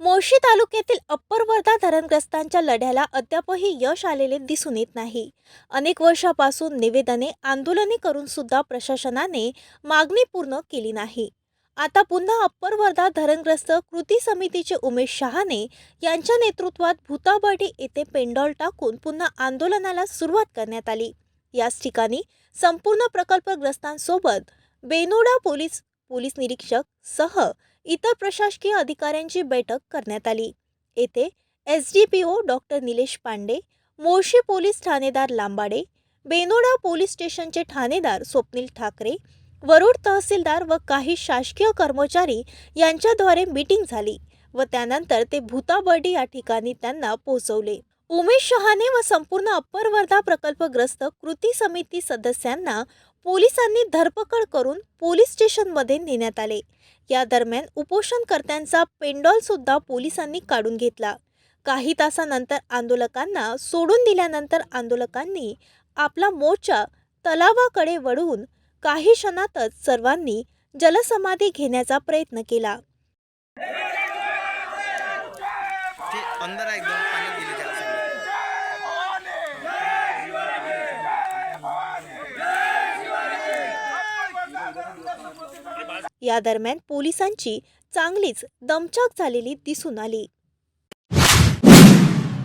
मोर्शी तालुक्यातील अप्पर वर्धा धरणग्रस्तांच्या लढ्याला अद्यापही यश आलेले दिसून येत नाही. अनेक वर्षापासून निवेदने आंदोलने करून सुद्धा प्रशासनाने मागणी पूर्ण केली नाही. आता पुन्हा अप्पर वर्धा धरणग्रस्त कृती समितीचे उमेश शहाने यांच्या नेतृत्वात भूताबर्डी येथे पेंडॉल टाकून पुन्हा आंदोलनाला सुरुवात करण्यात आली. याच ठिकाणी संपूर्ण प्रकल्पग्रस्तांसोबत बेनोडा पोलीस पोलीस निरीक्षक सह इतर प्रशासकीय अधिकाऱ्यांची बैठक करण्यात आली. येथे S D P O doctor Nilesh Pande Morshi police ठाणेदार लांबाडे बेनोडा पोलीस स्टेशनचे ठाणेदार स्वप्नील ठाकरे वरुड तहसीलदार व काही शासकीय कर्मचारी यांच्याद्वारे मीटिंग झाली व त्यानंतर ते भूताबर्डी या ठिकाणी त्यांना पोहोचवले. उमेश शहाणे व संपूर्ण अप्पर वर्धा प्रकल्पग्रस्त कृती समिती सदस्यांना पोलिसांनी धरपकड करून पोलीस स्टेशनमध्ये नेण्यात आले. या दरम्यान उपोषणकर्त्यांचा पेंडॉल सुद्धा पोलिसांनी काढून घेतला. काही तासानंतर आंदोलकांना सोडून दिल्यानंतर आंदोलकांनी आपला मोर्चा तलावाकडे वळवून काही क्षणातच सर्वांनी जलसमाधी घेण्याचा प्रयत्न केला. या दरम्यान पोलिसांची चांगलीच दमछाक झालेली दिसून आली.